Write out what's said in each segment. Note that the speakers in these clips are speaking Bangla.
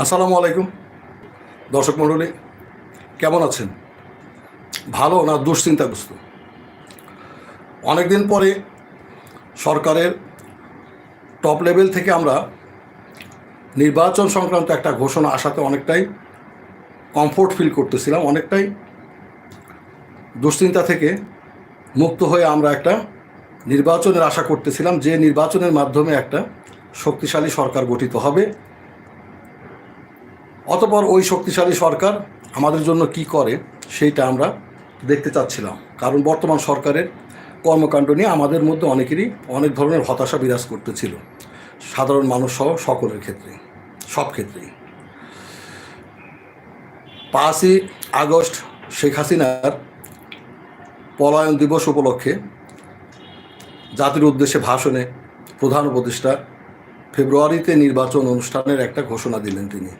আসসালামু আলাইকুম। দর্শক মণ্ডলী, কেমন আছেন? ভালো না দুশ্চিন্তাগ্রস্ত? অনেকদিন পরে সরকারের টপ লেভেল থেকে আমরা নির্বাচন সংক্রান্ত একটা ঘোষণা আসাতে অনেকটাই কমফোর্ট ফিল করতেছিলাম, অনেকটাই দুশ্চিন্তা থেকে মুক্ত হয়ে আমরা একটা নির্বাচনের আশা করতেছিলাম, যে নির্বাচনের মাধ্যমে একটা শক্তিশালী সরকার গঠিত হবে। অতপর ওই শক্তিশালী সরকার আমাদের জন্য কি করে, সেইটা আমরা দেখতে চাচ্ছিলাম। কারণ বর্তমান সরকারের কর্মকাণ্ড নিয়ে আমাদের মধ্যে অনেকেরই অনেক ধরনের হতাশা বিরাজ করতেছিল। সাধারণ মানুষ সহ সকলের ক্ষেত্রে, সব ক্ষেত্রেই। পাঁচই আগস্ট শেখ হাসিনার পলায়ন দিবস উপলক্ষে জাতির উদ্দেশ্যে ভাষণে প্রধান উপদেষ্টা ফেব্রুয়ারিতে নির্বাচন অনুষ্ঠানের একটা ঘোষণা দিলেন তিনি।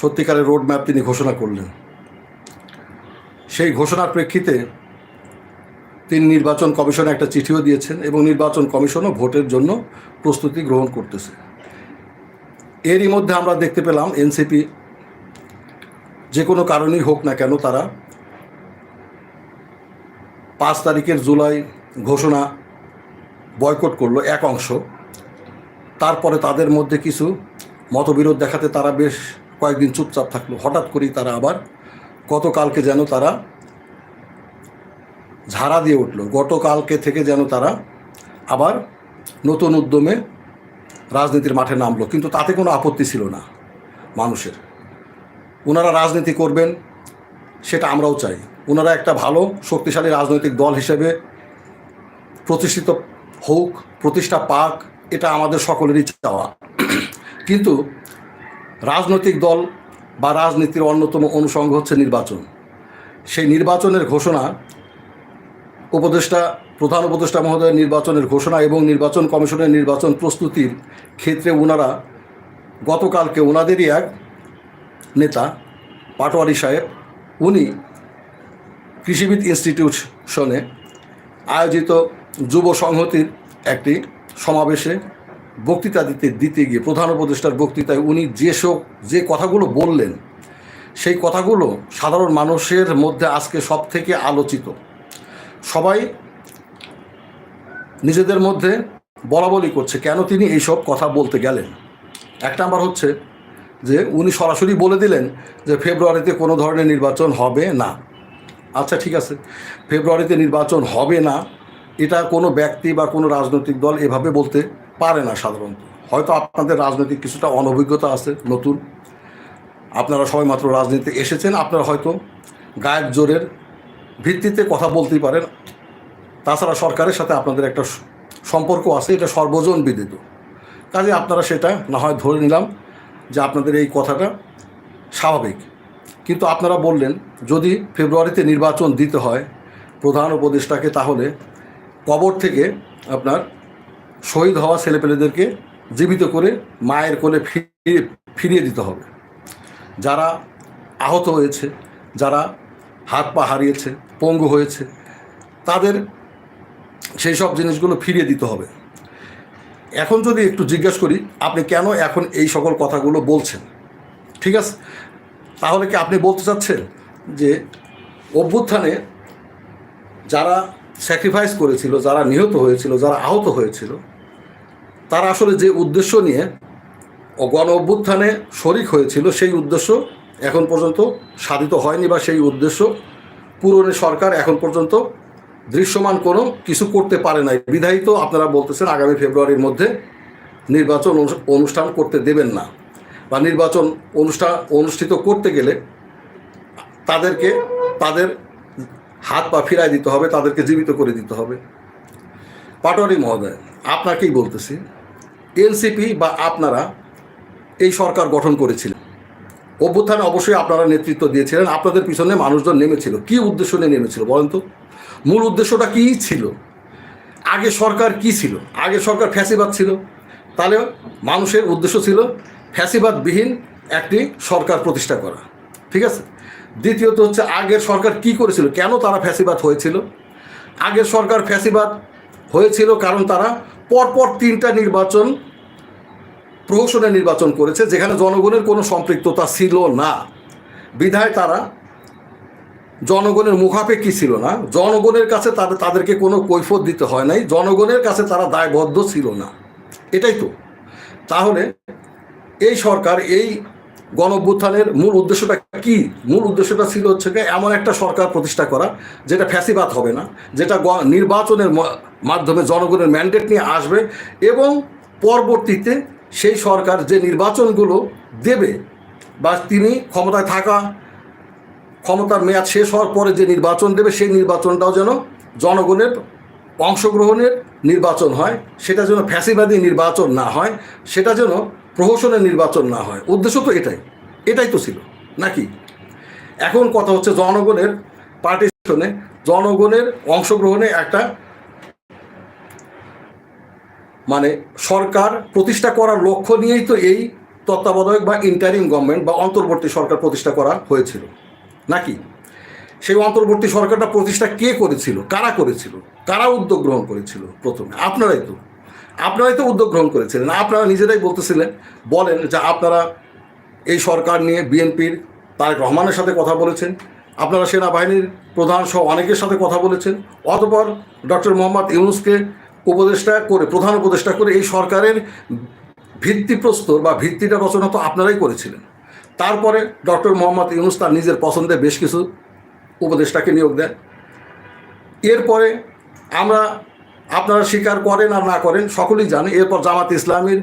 সত্যিকারের রোড ম্যাপ তিনি ঘোষণা করলেন। সেই ঘোষণার প্রেক্ষিতে তিনি নির্বাচন কমিশনে একটা চিঠিও দিয়েছেন এবং নির্বাচন কমিশনও ভোটের জন্য প্রস্তুতি গ্রহণ করতেছে। এরই মধ্যে আমরা দেখতে পেলাম এনসিপি যে কোনো কারণেই হোক না কেন তারা পাঁচ তারিখের জুলাই ঘোষণা বয়কট করল এক অংশ। তারপরে তাদের মধ্যে কিছু মতবিরোধ দেখাতে তারা বেশ কয়েকদিন চুপচাপ থাকল। হঠাৎ করেই তারা আবার গতকালকে যেন তারা ঝাড়া দিয়ে উঠল। গতকালকে থেকে যেন তারা আবার নতুন উদ্যমে রাজনীতির মাঠে নামলো। কিন্তু তাতে কোনো আপত্তি ছিল না মানুষের। ওনারা রাজনীতি করবেন, সেটা আমরাও চাই। ওনারা একটা ভালো, শক্তিশালী রাজনৈতিক দল হিসেবে প্রতিষ্ঠিত হোক, প্রতিষ্ঠা পাক, এটা আমাদের সকলেরই চাওয়া। কিন্তু রাজনৈতিক দল বা রাজনীতির অন্যতম অনুষঙ্গ হচ্ছে নির্বাচন। সেই নির্বাচনের ঘোষণা উপদেষ্টা, প্রধান উপদেষ্টা মহোদয়ের নির্বাচনের ঘোষণা এবং নির্বাচন কমিশনের নির্বাচন প্রস্তুতির ক্ষেত্রে ওনারা গতকালকে ওনাদেরই এক নেতা, পাটোয়ারি সাহেব, উনি কৃষিবিদ ইনস্টিটিউশনে আয়োজিত যুব সংহতির একটি সমাবেশে বক্তৃতা দিতে দিতে গিয়ে প্রধান উপদেষ্টার বক্তৃতায় উনি যেসব, যে কথাগুলো বললেন, সেই কথাগুলো সাধারণ মানুষের মধ্যে আজকে সব থেকে আলোচিত। সবাই নিজেদের মধ্যে বলা বলি করছে, কেন তিনি এইসব কথা বলতে গেলেন? এক নাম্বার হচ্ছে যে উনি সরাসরি বলে দিলেন যে ফেব্রুয়ারিতে কোনো ধরনের নির্বাচন হবে না। আচ্ছা ঠিক আছে। ফেব্রুয়ারিতে নির্বাচন হবে না, এটা কোনো ব্যক্তি বা কোনো রাজনৈতিক দল এভাবে বলতে পারে না সাধারণত। হয়তো আপনাদের রাজনৈতিক কিছুটা অনভিজ্ঞতা আছে, নতুন। আপনারা সবাই মাত্র রাজনীতিতে এসেছেন, আপনারা হয়তো গায়ের জোরের ভিত্তিতে কথা বলতেই পারেন। তাছাড়া সরকারের সাথে আপনাদের একটা সম্পর্ক আছে, এটা সর্বজন বিদিত কাজে আপনারা সেটা না হয় ধরে নিলাম যে আপনাদের এই কথাটা স্বাভাবিক। কিন্তু আপনারা বললেন, যদি ফেব্রুয়ারিতে নির্বাচন দিতে হয় প্রধান উপদেষ্টাকে, তাহলে কবর থেকে আপনার শহীদ হওয়া ছেলেপেলেদেরকে জীবিত করে মায়ের কোলে ফিরিয়ে ফিরিয়ে দিতে হবে। যারা আহত হয়েছে, যারা হাত পা হারিয়েছে, পঙ্গু হয়েছে, তাদের সেই সব জিনিসগুলো ফিরিয়ে দিতে হবে। এখন যদি একটু জিজ্ঞেস করি, আপনি কেন এখন এই সকল কথাগুলো বলছেন? ঠিক আছে? তাহলে কি আপনি বলতে চাচ্ছেন যে অভ্যুত্থানে যারা স্যাক্রিফাইস করেছিল, যারা নিহত হয়েছিল, যারা আহত হয়েছিল তারা আসলে যে উদ্দেশ্য নিয়ে গণ অভ্যুত্থানে শরিক হয়েছিল, সেই উদ্দেশ্য এখন পর্যন্ত সাধিত হয়নি বা সেই উদ্দেশ্য পূরণের সরকার এখন পর্যন্ত দৃশ্যমান কোনো কিছু করতে পারে নাই। বিধায়িত আপনারা বলতেছেন আগামী ফেব্রুয়ারির মধ্যে নির্বাচন অনু- অনুষ্ঠান করতে দেবেন না বা নির্বাচন অনুষ্ঠান অনুষ্ঠিত করতে গেলে তাদেরকে, তাদের হাত পা ফিরায় দিতে হবে, তাদেরকে জীবিত করে দিতে হবে। পাটোয়ারি মহোদয়, আপনাকেই বলতেছি এনসিপি বা আপনারা এই সরকার গঠন করেছিলেন। অভ্যুত্থানে অবশ্যই আপনারা নেতৃত্ব দিয়েছিলেন। আপনাদের পিছনে মানুষজন নেমেছিল। কি উদ্দেশ্য নিয়ে নেমেছিল বলেন তো? মূল উদ্দেশ্যটা কী ছিল? আগে সরকার কি ছিল? আগে সরকার ফ্যাসিবাদ ছিল। তাহলে মানুষের উদ্দেশ্য ছিল ফ্যাসিবাদবিহীন একটি সরকার প্রতিষ্ঠা করা। ঠিক আছে? দ্বিতীয়ত হচ্ছে আগের সরকার কি করেছিল? কেন তারা ফ্যাসিবাদ হয়েছিল? আগের সরকার ফ্যাসিবাদ হয়েছিল কারণ তারা পরপর তিনটা নির্বাচন প্রহসনে নির্বাচন করেছে, যেখানে জনগণের কোনো সম্পৃক্ততা ছিল না। বিধায় তারা জনগণের মুখাপেক্ষী ছিল না। জনগণের কাছে তাদের, তাদেরকে কোনো কৈফত দিতে হয় নাই। জনগণের কাছে তারা দায়বদ্ধ ছিল না। এটাই তো। তাহলে এই সরকার, এই গণ অভ্যুত্থানের মূল উদ্দেশ্যটা কি? মূল উদ্দেশ্যটা ছিল হচ্ছে এমন একটা সরকার প্রতিষ্ঠা করা, যেটা ফ্যাসিবাদ হবে না, যেটা নির্বাচনের মাধ্যমে জনগণের ম্যান্ডেট নিয়ে আসবে এবং পরবর্তীতে সেই সরকার যে নির্বাচনগুলো দেবে বা তিনি ক্ষমতায় থাকা, ক্ষমতার মেয়াদ শেষ হওয়ার পরে যে নির্বাচন দেবে, সেই নির্বাচনটাও যেন জনগণের অংশগ্রহণের নির্বাচন হয়, সেটা যেন ফ্যাসিবাদী নির্বাচন না হয়, সেটা যেন প্রহসনের নির্বাচন না হয়। উদ্দেশ্য তো এটাই। এটাই তো ছিল। নাকি? এখন কথা হচ্ছে জনগণের পার্টিশনে জনগণের অংশগ্রহণে একটা মানে সরকার প্রতিষ্ঠা করার লক্ষ্য নিয়েই তো এই তত্ত্বাবধায়ক বা ইন্টারিম গভর্নমেন্ট বা অন্তর্বর্তী সরকার প্রতিষ্ঠা করা হয়েছিল। নাকি? সেই অন্তর্বর্তী সরকারটা প্রতিষ্ঠা কে করেছিল? কারা করেছিল? কারা উদ্যোগ গ্রহণ করেছিল প্রথমে? আপনারাই তো। আপনারাই তো উদ্যোগ গ্রহণ করেছিলেন। আপনারা নিজেরাই বলতেছিলেন, বলেন যে আপনারা এই সরকার নিয়ে বিএনপির তারেক রহমানের সাথে কথা বলেছেন, আপনারা সেনাবাহিনীর প্রধান সহ অনেকের সাথে কথা বলেছেন, অতপর ডক্টর মোহাম্মদ ইউনুসকে উপদেষ্টা করে, প্রধান উপদেষ্টা করে এই সরকারের ভিত্তিপ্রস্তর বা ভিত্তিটা রচনা তো আপনারাই করেছিলেন। তারপরে ডক্টর মোহাম্মদ ইউনুস তার নিজের পছন্দের বেশ কিছু উপদেষ্টাকে নিয়োগ দেন। এরপরে আমরা আপনারা স্বীকার করেন আর না করেন সকলেই জানে, এরপর জামাত ইসলামীর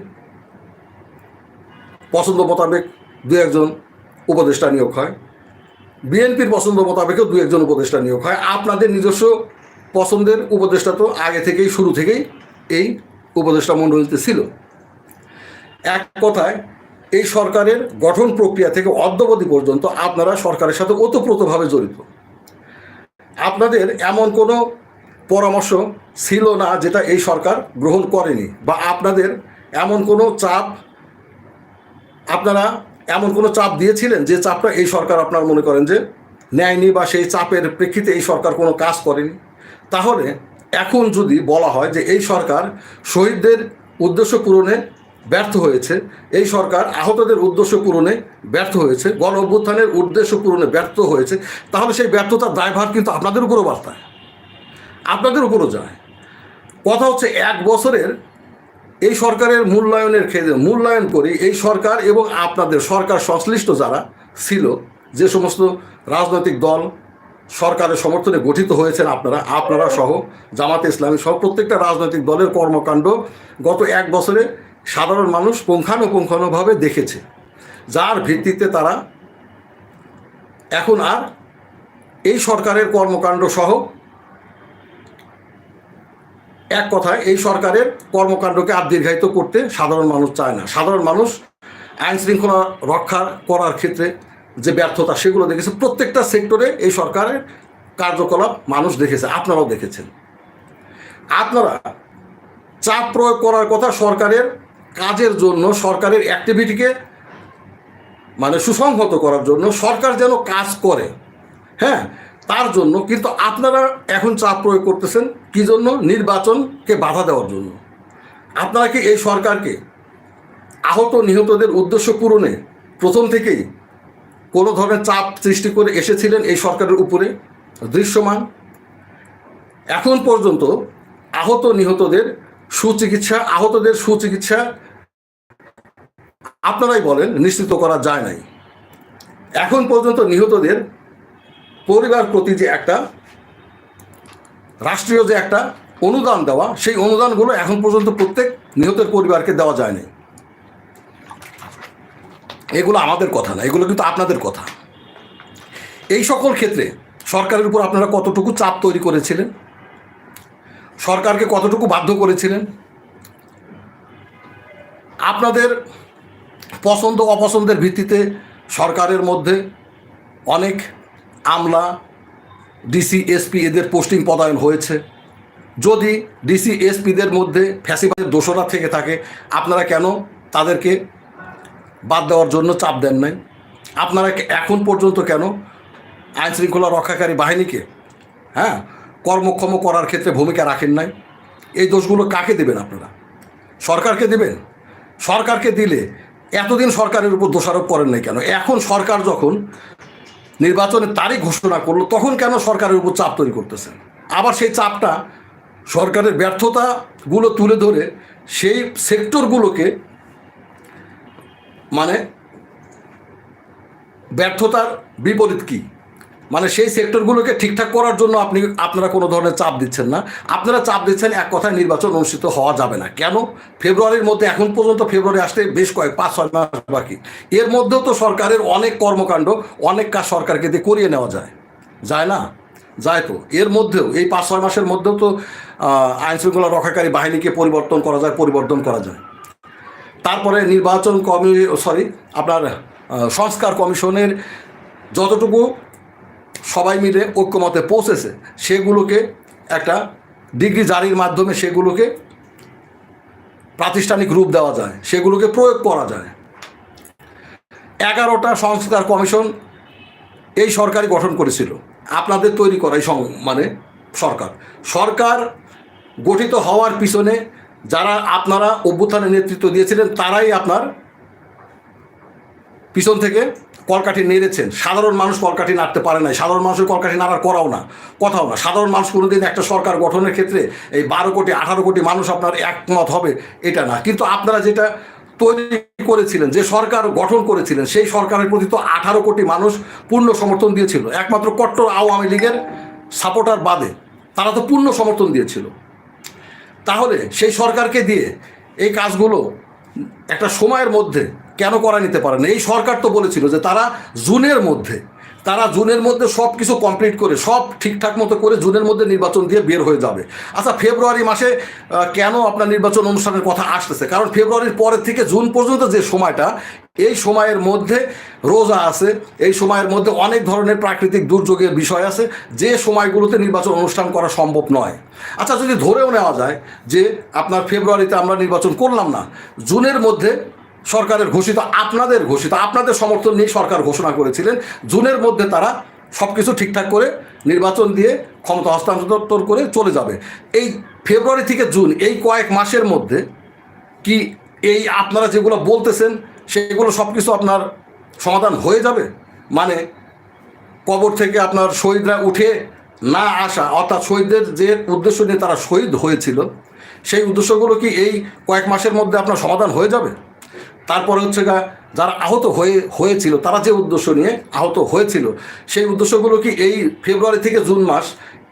পছন্দ মোতাবেক দু একজন উপদেষ্টা নিয়োগ হয়। বিএনপির পছন্দ মোতাবেকও দু একজন উপদেষ্টা নিয়োগ হয়। আপনাদের নিজস্ব পছন্দের উপদেষ্টা তো আগে থেকেই, শুরু থেকেই এই উপদেষ্টা মণ্ডলীতে ছিল। এক কথায়, এই সরকারের গঠন প্রক্রিয়া থেকে অদ্যবধি পর্যন্ত আপনারা সরকারের সাথে ওতপ্রোতভাবে জড়িত। আপনাদের এমন কোনো পরামর্শ ছিল না যেটা এই সরকার গ্রহণ করেনি বা আপনাদের এমন কোনো চাপ, আপনারা এমন কোনো চাপ দিয়েছিলেন যে চাপটা এই সরকার আপনার মনে করেন যে নেয়নি বা সেই চাপের প্রেক্ষিতে এই সরকার কোনো কাজ করেনি? তাহলে এখন যদি বলা হয় যে এই সরকার শহীদদের উদ্দেশ্য পূরণে ব্যর্থ হয়েছে, এই সরকার আহতদের উদ্দেশ্য পূরণে ব্যর্থ হয়েছে, গণ অভ্যুত্থানের উদ্দেশ্য পূরণে ব্যর্থ হয়েছে, তাহলে সেই ব্যর্থতার দায়ভার কিন্তু আপনাদের উপরও বার্তায়। আপনাদের উপরও যায়। কথা হচ্ছে এক বছরের এই সরকারের মূল্যায়নের ক্ষেত্রে, মূল্যায়ন করে এই সরকার এবং আপনাদের সরকার সংশ্লিষ্ট যারা ছিল, যে সমস্ত রাজনৈতিক দল সরকারের সমর্থনে গঠিত হয়েছেন আপনারা আপনারা সহ জামাতে ইসলামী সহ প্রত্যেকটা রাজনৈতিক দলের কর্মকাণ্ড গত এক বছরে সাধারণ মানুষ পুঙ্খানুপুঙ্খানুভাবে দেখেছে। যার ভিত্তিতে তারা এখন আর এই সরকারের কর্মকাণ্ড সহ এক কথায় এই সরকারের কর্মকাণ্ডকে আর দীর্ঘায়িত করতে সাধারণ মানুষ চায় না। সাধারণ মানুষ আইন শৃঙ্খলা রক্ষা করার ক্ষেত্রে যে ব্যর্থতা, সেগুলো দেখেছে। প্রত্যেকটা সেক্টরে এই সরকারের কার্যকলাপ মানুষ দেখেছে, আপনারাও দেখেছেন। আপনারা চাপ প্রয়োগ করার কথা সরকারের কাজের জন্য, সরকারের অ্যাক্টিভিটিকে মানে সুসংহত করার জন্য সরকার যেন কাজ করে হ্যাঁ? তার জন্য কিন্তু আপনারা এখন চাপ প্রয়োগ করতেছেন কি জন্য? নির্বাচনকে বাধা দেওয়ার জন্য। আপনারা কি এই সরকারকে আহত নিহতদের উদ্দেশ্য পূরণে প্রথম থেকেই কোনো ধরনের চাপ সৃষ্টি করে এসেছিলেন এই সরকারের উপরে, দৃশ্যমান। এখন পর্যন্ত আহত নিহতদের সুচিকিৎসা, আহতদের সুচিকিৎসা আপনারাই বলেন, নিশ্চিত করা যায় নাই। এখন পর্যন্ত নিহতদের পরিবার প্রতি যে একটা, রাষ্ট্রীয় যে একটা অনুদান দেওয়া, সেই অনুদানগুলো এখন পর্যন্ত প্রত্যেক নিহতের পরিবারকে দেওয়া যায়নি এগুলো আমাদের কথা না, এগুলো কিন্তু আপনাদের কথা। এই সকল ক্ষেত্রে সরকারের উপর আপনারা কতটুকু চাপ তৈরি করেছিলেন? সরকারকে কতটুকু বাধ্য করেছিলেন? আপনাদের পছন্দ, অপছন্দের ভিত্তিতে সরকারের মধ্যে অনেক আমলা, ডিসি, এসপি এদের পোস্টিং পদায়ন হয়েছে। যদি ডিসি, এসপিদের মধ্যে ফ্যাসিবাদের দোষরা থেকে থাকে, আপনারা কেন তাদেরকে বাদ দেওয়ার জন্য চাপ দেন নাই। আপনারা এখন পর্যন্ত কেন আইন শৃঙ্খলা রক্ষাকারী বাহিনীকে হ্যাঁ কর্মক্ষম করার ক্ষেত্রে ভূমিকা রাখেন নাই। এই দোষগুলো কাকে দেবেন আপনারা? সরকারকে দেবেন? সরকারকে দিলে এতদিন সরকারের উপর দোষারোপ করেন নাই কেন? এখন সরকার যখন নির্বাচনের তারিখ ঘোষণা করল, তখন কেন সরকারের উপর চাপ তৈরি করতেছেন? আবার সেই চাপটা সরকারের ব্যর্থতাগুলো তুলে ধরে সেই সেক্টরগুলোকে মানে ব্যর্থতার বিপরীত কি? মানে সেই সেক্টরগুলোকে ঠিকঠাক করার জন্য আপনি, আপনারা কোনো ধরনের চাপ দিচ্ছেন না। আপনারা চাপ দিচ্ছেন এক কথায় নির্বাচন অনুষ্ঠিত হওয়া যাবে না। কেন? ফেব্রুয়ারির মধ্যে এখন পর্যন্ত ফেব্রুয়ারি আসতে বেশ কয়েক, পাঁচ, ছয় মাস বাকি। এর মধ্যেও তো সরকারের অনেক কর্মকাণ্ড, অনেক কাজ সরকারকে দিয়ে করিয়ে নেওয়া যায়। যায় না? যায় তো। এর মধ্যেও, এই পাঁচ, ছয় মাসের মধ্যেও তো আইন শৃঙ্খলা রক্ষাকারী বাহিনীকে পরিবর্তন করা যায়, পরিবর্তন করা যায়। তারপরে নির্বাচন কমি সরি আপনার সংস্কার কমিশনের যতটুকু সবাই মিলে ঐক্যমতে পৌঁছেছে, সেগুলোকে একটা ডিগ্রি জারির মাধ্যমে সেগুলোকে প্রাতিষ্ঠানিক রূপ দেওয়া যায়, সেগুলোকে প্রয়োগ করা যায়। এগারোটা সংস্কার কমিশন এই সরকারই গঠন করেছিল, আপনাদের তৈরি করা এই মানে সরকার। সরকার গঠিত হওয়ার পিছনে যারা আপনারা অভ্যুত্থানের নেতৃত্ব দিয়েছিলেন, তারাই আপনার পিছন থেকে কলকাঠি নেড়েছেন। সাধারণ মানুষ কলকাঠি নাড়তে পারে না সাধারণ মানুষের কলকাঠি নাড়ার করাও না, কথাও না। সাধারণ মানুষ কোনোদিন একটা সরকার গঠনের ক্ষেত্রে এই বারো কোটি, আঠারো কোটি মানুষ আপনার একমত হবে, এটা না। কিন্তু আপনারা যেটা তৈরি করেছিলেন, যে সরকার গঠন করেছিলেন, সেই সরকারের প্রতি তো আঠারো কোটি মানুষ পূর্ণ সমর্থন দিয়েছিল। একমাত্র কট্টর আওয়ামী লীগের সাপোর্টার বাদে তারা তো পূর্ণ সমর্থন দিয়েছিল। তাহলে সেই সরকারকে দিয়ে এই কাজগুলো একটা সময়ের মধ্যে কেন করা নিতে পারে না এই সরকার তো বলেছিল যে তারা জুনের মধ্যে তারা জুনের মধ্যে সব কিছু কমপ্লিট করে, সব ঠিকঠাক মতো করে জুনের মধ্যে নির্বাচন দিয়ে বের হয়ে যাবে। আচ্ছা ফেব্রুয়ারি মাসে কেন আপনার নির্বাচন অনুষ্ঠানের কথা আসতেছে? কারণ ফেব্রুয়ারির পরের থেকে জুন পর্যন্ত যে সময়টা, এই সময়ের মধ্যে রোজা আছে, এই সময়ের মধ্যে অনেক ধরনের প্রাকৃতিক দুর্যোগের বিষয় আছে, যে সময়গুলোতে নির্বাচন অনুষ্ঠান করা সম্ভব নয়। আচ্ছা যদি ধরেও নেওয়া যায় যে আপনার ফেব্রুয়ারিতে আমরা নির্বাচন করলাম না, জুনের মধ্যে সরকারের ঘোষিত, আপনাদের ঘোষিত, আপনাদের সমর্থন নিয়ে সরকার ঘোষণা করেছিলেন। জুনের মধ্যে তারা সব কিছু ঠিকঠাক করে নির্বাচন দিয়ে ক্ষমতা হস্তান্তর করে চলে যাবে। এই ফেব্রুয়ারি থেকে জুন, এই কয়েক মাসের মধ্যে কি এই আপনারা যেগুলো বলতেছেন, সেগুলো সব কিছু আপনার সমাধান হয়ে যাবে? মানে কবর থেকে আপনার শহীদরা উঠে না আসা, অর্থাৎ শহীদদের যে উদ্দেশ্য নিয়ে তারা শহীদ হয়েছিল, সেই উদ্দেশ্যগুলো কি এই কয়েক মাসের মধ্যে আপনার সমাধান হয়ে যাবে? তারপরে হচ্ছে গা, যারা আহত হয়ে, হয়েছিল, তারা যে উদ্দেশ্য নিয়ে আহত হয়েছিল, সেই উদ্দেশ্যগুলো কি এই ফেব্রুয়ারি থেকে জুন মাস,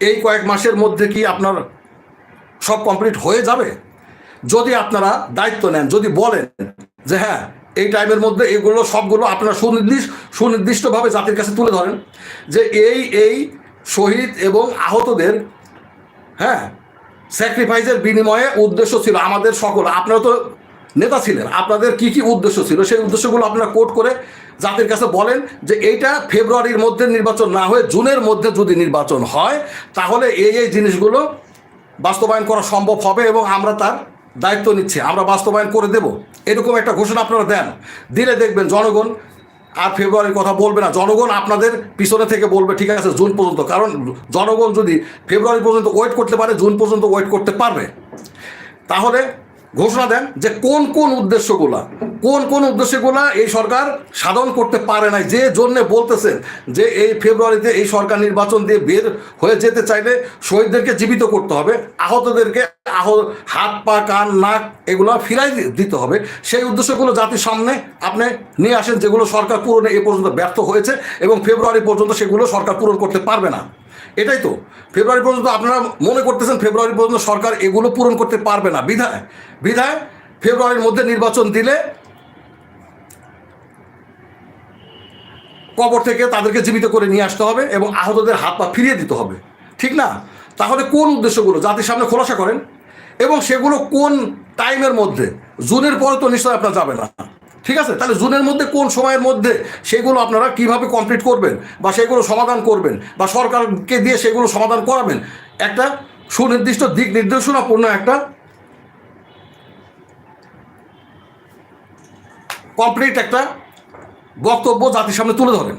এই কয়েক মাসের মধ্যে কি আপনার সব কমপ্লিট হয়ে যাবে? যদি আপনারা দায়িত্ব নেন, যদি বলেন যে হ্যাঁ এই টাইমের মধ্যে এগুলো সবগুলো আপনারা সুনির্দিষ্ট সুনির্দিষ্টভাবে জাতির কাছে তুলে ধরেন যে এই এই শহীদ এবং আহতদের হ্যাঁ স্যাক্রিফাইসের বিনিময়ে উদ্দেশ্য ছিল আমাদের সকল। আপনারা তো নেতা ছিলেন। আপনাদের কি কি উদ্দেশ্য ছিল? সেই উদ্দেশ্যগুলো আপনারা কোট করে জাতির কাছে বলেন যে এইটা ফেব্রুয়ারির মধ্যে নির্বাচন না হয়ে জুনের মধ্যে যদি নির্বাচন হয়, তাহলে এই এই জিনিসগুলো বাস্তবায়ন করা সম্ভব হবে এবং আমরা তার দায়িত্ব নিচ্ছি। আমরা বাস্তবায়ন করে দেব। এরকম একটা ঘোষণা আপনারা দেন। দিলে দেখবেন জনগণ আর ফেব্রুয়ারির কথা বলবে না। জনগণ আপনাদের পিছনে থেকে বলবে, ঠিক আছে, জুন পর্যন্ত। কারণ জনগণ যদি ফেব্রুয়ারি পর্যন্ত ওয়েট করতে পারে, জুন পর্যন্ত ওয়েট করতে পারবে। তাহলে ঘোষণা দেন যে কোন কোন উদ্দেশ্যগুলা, কোন কোন উদ্দেশ্যগুলা এই সরকার সাধন করতে পারে নাই। যে জন্য বলতেছেন যে এই ফেব্রুয়ারিতে এই সরকার নির্বাচন দিয়ে বের হয়ে যেতে চাইলে শহীদদেরকে জীবিত করতে হবে, আহতদেরকে আহ, হাত, পা, কান, নাক এগুলো ফিরাই দিতে হবে। সেই উদ্দেশ্যগুলো জাতির সামনে আপনি নিয়ে আসেন যেগুলো সরকার পূরণে এ পর্যন্ত ব্যর্থ হয়েছে এবং ফেব্রুয়ারি পর্যন্ত সেগুলো সরকার পূরণ করতে পারবে না। এটাই তো। ফেব্রুয়ারি পর্যন্ত আপনারা মনে করতেছেন ফেব্রুয়ারি পর্যন্ত সরকার এগুলো পূরণ করতে পারবে না। বিধায় বিধায় ফেব্রুয়ারির মধ্যে নির্বাচন দিলে কবর থেকে তাদেরকে জীবিত করে নিয়ে আসতে হবে এবং আহতদের হাত পা ফিরিয়ে দিতে হবে। ঠিক না? তাহলে কোন উদ্দেশ্যগুলো? জাতির সামনে খোলাসা করেন এবং সেগুলো কোন টাইমের মধ্যে? জুনের পরে তো নিশ্চয়ই আপনার যাবে না। ঠিক আছে? তাহলে জুনের মধ্যে কোন সময়ের মধ্যে সেগুলো আপনারা কীভাবে কমপ্লিট করবেন? বা সেগুলো সমাধান করবেন? বা সরকারকে দিয়ে সেগুলো সমাধান করাবেন? একটা সুনির্দিষ্ট দিক নির্দেশনাপূর্ণ একটা কমপ্লিট একটা বক্তব্য জাতির সামনে তুলে ধরেন।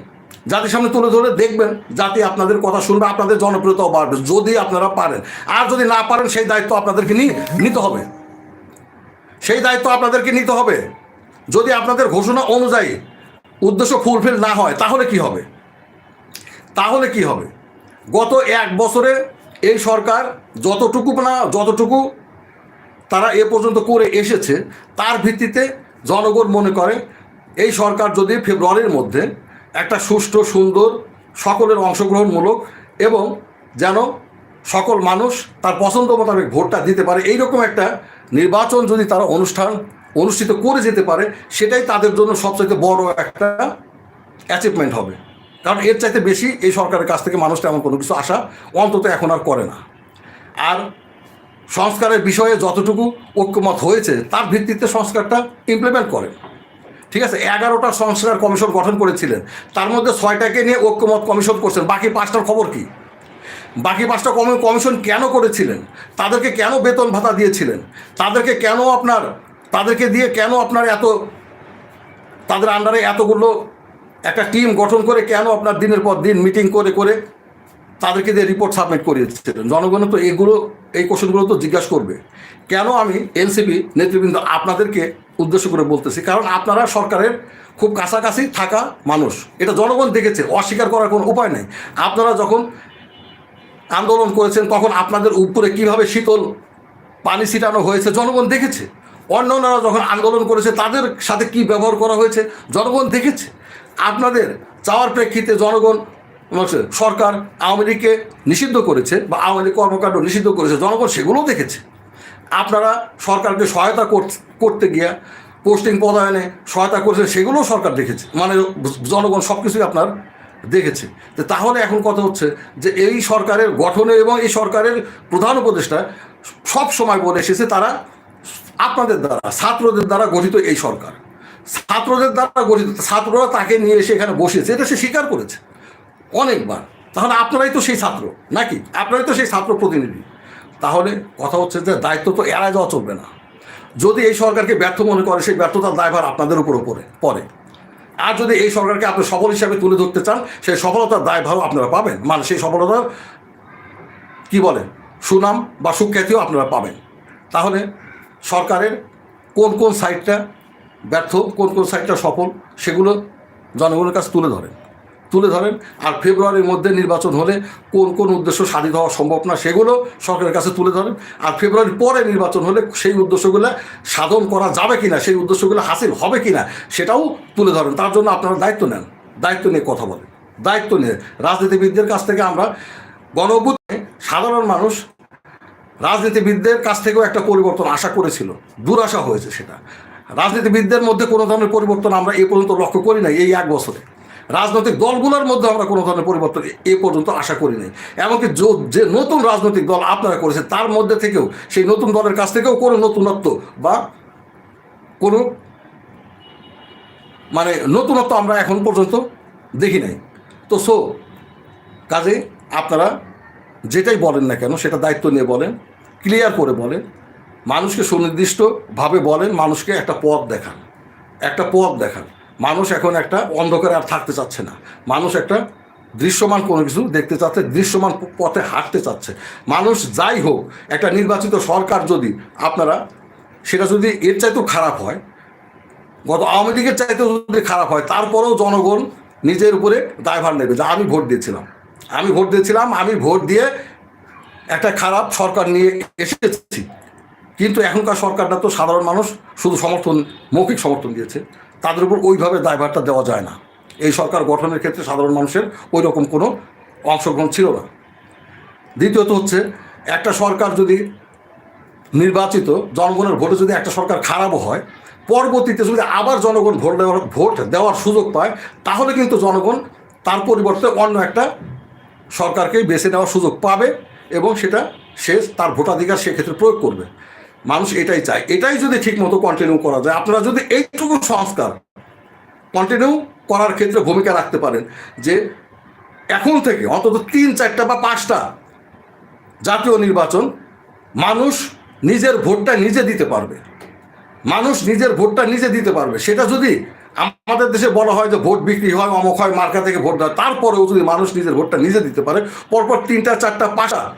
জাতির সামনে তুলে ধরে দেখবেন জাতি আপনাদের কথা শুনবে, আপনাদের জনপ্রিয়তাও বাড়বে, যদি আপনারা পারেন। আর যদি না পারেন, সেই দায়িত্ব আপনাদেরকে নিয়ে নিতে হবে। সেই দায়িত্ব আপনাদেরকে নিতে হবে। যদি আপনাদের ঘোষণা অনুযায়ী উদ্দেশ্য ফুলফিল না হয়, তাহলে কি হবে? তাহলে কি হবে? গত এক বছরে এই সরকার যতটুকু না যতটুকু তারা এ পর্যন্ত করে এসেছে, তার ভিত্তিতে জনগণ মনে করে এই সরকার যদি ফেব্রুয়ারির মধ্যে একটা সুষ্ঠু, সুন্দর, সকলের অংশগ্রহণমূলক এবং যেন সকল মানুষ তার পছন্দ মোতাবেক ভোটটা দিতে পারে, এইরকম একটা নির্বাচন যদি তারা অনুষ্ঠান অনুষ্ঠিত করে যেতে পারে, সেটাই তাদের জন্য সবচাইতে বড় একটা অ্যাচিভমেন্ট হবে। কারণ এর চাইতে বেশি এই সরকারের কাছ থেকে মানুষ তেমন কোনো কিছু আশা অন্তত এখন আর করে না। আর সংস্কারের বিষয়ে যতটুকু ঐক্যমত হয়েছে, তার ভিত্তিতে সংস্কারটা ইমপ্লিমেন্ট করেন ঠিক আছে, এগারোটা সংস্কার কমিশন গঠন করেছিলেন, তার মধ্যে ছয়টাকে নিয়ে ঐক্যমত কমিশন করছেন। বাকি পাঁচটার খবর কি? বাকি পাঁচটা কমিশন কেন করেছিলেন? তাদেরকে কেন বেতন ভাতা দিয়েছিলেন? তাদেরকে কেন আপনার তাদেরকে দিয়ে কেন আপনার এত, তাদের আন্ডারে এতগুলো একটা টিম গঠন করে কেন আপনার দিনের পর দিন মিটিং করে করে তাদেরকে দিয়ে রিপোর্ট সাবমিট করিয়েছিলেন? জনগণ তো এগুলো, এই কোশ্চেনগুলো তো জিজ্ঞাসা করবে। কেন আমি এনসিপি নেতৃবৃন্দ আপনাদেরকে উদ্দেশ্য করে বলতেছি? কারণ আপনারা সরকারের খুব কাছাকাছি থাকা মানুষ। এটা জনগণ দেখেছে, অস্বীকার করার কোনো উপায় নেই। আপনারা যখন আন্দোলন করেছেন, তখন আপনাদের উপরে কীভাবে শীতল পানি ছিটানো হয়েছে, জনগণ দেখেছে। অন্যান্যরা যখন আন্দোলন করেছে, তাদের সাথে কি ব্যবহার করা হয়েছে? জনগণ দেখেছে। আপনাদের চাওয়ার প্রেক্ষিতে জনগণ সরকার আওয়ামী লীগকে নিষিদ্ধ করেছে বা আওয়ামী লীগ কর্মকাণ্ড নিষিদ্ধ করেছে, জনগণ সেগুলোও দেখেছে। আপনারা সরকারকে সহায়তা কর- করতে গিয়া পোস্টিং পদায়নে সহায়তা করেছে সেগুলোও সরকার দেখেছে। মানে জনগণ সব কিছুই আপনার দেখেছে। তাহলে এখন কথা হচ্ছে যে, এই সরকারের গঠনে এবং এই সরকারের প্রধান উপদেষ্টা সব সময় বলে এসেছে, তারা আপনাদের দ্বারা, ছাত্রদের দ্বারা গঠিত এই সরকার। ছাত্রদের দ্বারা গঠিত, ছাত্ররা তাকে নিয়ে এসে এখানে বসেছে, এটা সে স্বীকার করেছে। অনেকবার। তাহলে আপনারাই তো সেই ছাত্র, নাকি? আপনারাই তো সেই ছাত্র প্রতিনিধি। তাহলে কথা হচ্ছে যে দায়িত্ব তো এড়ায় যাওয়া চলবে না। যদি এই সরকারকে ব্যর্থ মনে করে, সেই ব্যর্থতার দায়ভার আপনাদের উপর পড়ে পড়ে। আর যদি এই সরকারকে আপনি সফল হিসাবে তুলে ধরতে চান, সেই সফলতার দায়ভারও আপনারা পাবেন। মানে সেই সফলতার, কি বলে, সুনাম বা সুখ্যাতিও আপনারা পাবেন। তাহলে সরকারের কোন কোন সাইডটা ব্যর্থ, কোন কোন সাইডটা সফল, সেগুলো জনগণের কাছে তুলে ধরেন। তুলে ধরেন আর ফেব্রুয়ারির মধ্যে নির্বাচন হলে কোন কোন উদ্দেশ্য সাধিত হওয়া সম্ভব না সেগুলো সরকারের কাছে তুলে ধরেন। আর ফেব্রুয়ারির পরে নির্বাচন হলে সেই উদ্দেশ্যগুলো সাধন করা যাবে কিনা, সেই উদ্দেশ্যগুলো হাসিল হবে কিনা, সেটাও তুলে ধরেন। তার জন্য আপনারা দায়িত্ব নেন, দায়িত্ব নিয়ে কথা বলেন। দায়িত্ব নিয়ে রাজনীতিবিদদের কাছ থেকে আমরা গণ সাধারণ মানুষ রাজনীতিবিদদের কাছ থেকেও একটা পরিবর্তন আশা করেছিল, দুরাশা হয়েছে সেটা। রাজনীতিবিদদের মধ্যে কোনো ধরনের পরিবর্তন আমরা এ পর্যন্ত লক্ষ্য করি নাই, এই এক বছরে। রাজনৈতিক দলগুলোর মধ্যে আমরা কোনো ধরনের পরিবর্তন এ পর্যন্ত আশা করি নাই। এমনকি যো- যে নতুন রাজনৈতিক দল আপনারা করেছেন, তার মধ্যে থেকেও, সেই নতুন দলের কাছ থেকেও কোনো নতুনত্ব বা কোনো মানে নতুনত্ব আমরা এখন পর্যন্ত দেখি নাই। তো সো কাজে আপনারা যেটাই বলেন না কেন, সেটা দায়িত্ব নিয়ে বলেন ক্লিয়ার করে বলেন, মানুষকে সুনির্দিষ্টভাবে বলেন, মানুষকে একটা পথ দেখান, একটা পথ দেখান। মানুষ এখন একটা অন্ধকারে আর থাকতে চাচ্ছে না। মানুষ একটা দৃশ্যমান কোনো কিছু দেখতে চাচ্ছে, দৃশ্যমান পথে হাঁটতে চাচ্ছে। মানুষ যাই হোক, একটা নির্বাচিত সরকার যদি আপনারা, সেটা যদি এর চাইতেও খারাপ হয়, গত আওয়ামী লীগের চাইতেও যদি খারাপ হয়, তারপরেও জনগণ নিজের উপরে দায়ভার নেবে, যা আমি ভোট দিয়েছিলাম। আমি ভোট দিয়েছিলাম, আমি ভোট দিয়ে একটা খারাপ সরকার নিয়ে এসেছি। কিন্তু এখনকার সরকারটা তো সাধারণ মানুষ শুধু সমর্থন, মৌখিক সমর্থন দিয়েছে। তাদের উপর ওইভাবে দায়ভারটা দেওয়া যায় না। এই সরকার গঠনের ক্ষেত্রে সাধারণ মানুষের ওই রকম কোনো অংশগ্রহণ ছিল না। দ্বিতীয়ত হচ্ছে, একটা সরকার যদি নির্বাচিত, জনগণের ভোটে যদি একটা সরকার খারাপও হয়, পরবর্তীতে যদি আবার জনগণ ভোট দেওয়ার ভোট দেওয়ার সুযোগ পায়, তাহলে কিন্তু জনগণ তার পরিবর্তে অন্য একটা সরকারকেই বেছে নেওয়ার সুযোগ পাবে এবং সেটা সে তার ভোটাধিকার সেক্ষেত্রে প্রয়োগ করবে। মানুষ এটাই চায়। এটাই যদি ঠিকমতো কন্টিনিউ করা যায়, আপনারা যদি এইটুকু সংস্কার কন্টিনিউ করার ক্ষেত্রে ভূমিকা রাখতে পারেন যে এখন থেকে অন্তত তিন, চারটা বা পাঁচটা জাতীয় নির্বাচন মানুষ নিজের ভোটটা নিজে দিতে পারবে। মানুষ নিজের ভোটটা নিজে দিতে পারবে। সেটা যদি আমাদের দেশে বলা হয় যে ভোট বিক্রি হয়, অমক হয়, মার্কা থেকে ভোট দেয়। তারপরেও যদি মানুষ নিজের ভোটটা নিজে দিতে পারে, পরপর তিনটা, চারটা, পাঁচটা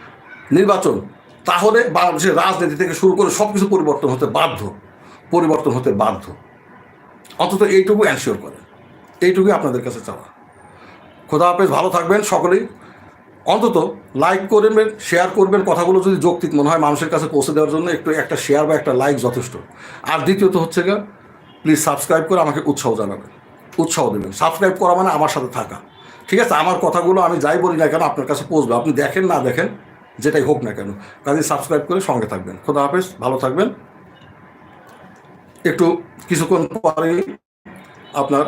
নির্বাচন, তাহলে বাংলাদেশের রাজনীতি থেকে শুরু করে সব কিছু পরিবর্তন হতে বাধ্য। পরিবর্তন হতে বাধ্য। অন্তত এইটুকু অ্যানশিওর করে। এইটুকুই আপনাদের কাছে চাওয়া। খোদা হাফেজ, ভালো থাকবেন সকলেই। অন্তত লাইক করবেন শেয়ার করবেন। কথাগুলো যদি যৌক্তিক মনে হয় মানুষের কাছে পৌঁছে দেওয়ার জন্য একটু একটা শেয়ার বা একটা লাইক যথেষ্ট। আর দ্বিতীয়ত হচ্ছে গা প্লিজ সাবস্ক্রাইব করে আমাকে উৎসাহ জানাবেন। উৎসাহ দেবেন। সাবস্ক্রাইব করা মানে আমার সাথে থাকা। ঠিক আছে? আমার কথাগুলো আমি যাই বলি না কেন আপনার কাছে পৌঁছবে। আপনি দেখেন, না দেখেন, যেটাই হোক না কেন। কাজে সাবস্ক্রাইব করে সঙ্গে থাকবেন। খোদা হাফেজ, ভালো থাকবেন। একটু কিছুক্ষণ পরে আপনার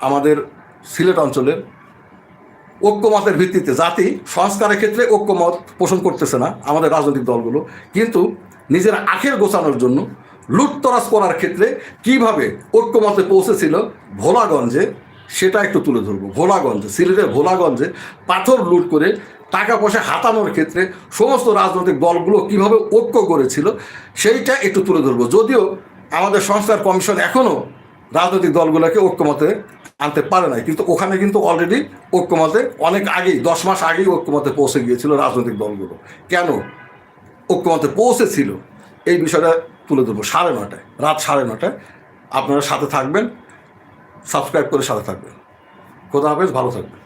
আমাদের সিলেট অঞ্চলের ঐক্যমতের ভিত্তিতে জাতি সংস্কারের ক্ষেত্রে ঐক্যমত পোষণ করতেছে না আমাদের রাজনৈতিক দলগুলো। কিন্তু নিজের আখের গোছানোর জন্য লুটতরাজ করার ক্ষেত্রে কীভাবে ঐক্যমতে পৌঁছেছিল ভোলাগঞ্জে, সেটা একটু তুলে ধরবো। ভোলাগঞ্জে, সিলেটের ভোলাগঞ্জে পাথর লুট করে টাকা পয়সা হাতানোর ক্ষেত্রে সমস্ত রাজনৈতিক দলগুলো কীভাবে ঐক্য করেছিল, সেইটা একটু তুলে ধরবো। যদিও আমাদের সংস্কার কমিশন এখনও রাজনৈতিক দলগুলোকে ঐক্যমতে আনতে পারে নাই, কিন্তু ওখানে কিন্তু অলরেডি ঐক্যমতে অনেক আগেই, দশ মাস আগেই ঐক্যমতে পৌঁছে গিয়েছিল রাজনৈতিক দলগুলো। কেন ঐক্যমতে পৌঁছেছিল? এই বিষয়টা তুলে ধরবো সাড়ে নটায়, রাত সাড়ে নটায়। আপনারা সাথে থাকবেন, সাবস্ক্রাইব করে সাথে থাকবেন। খোদা হাফেজ, ভালো থাকবেন।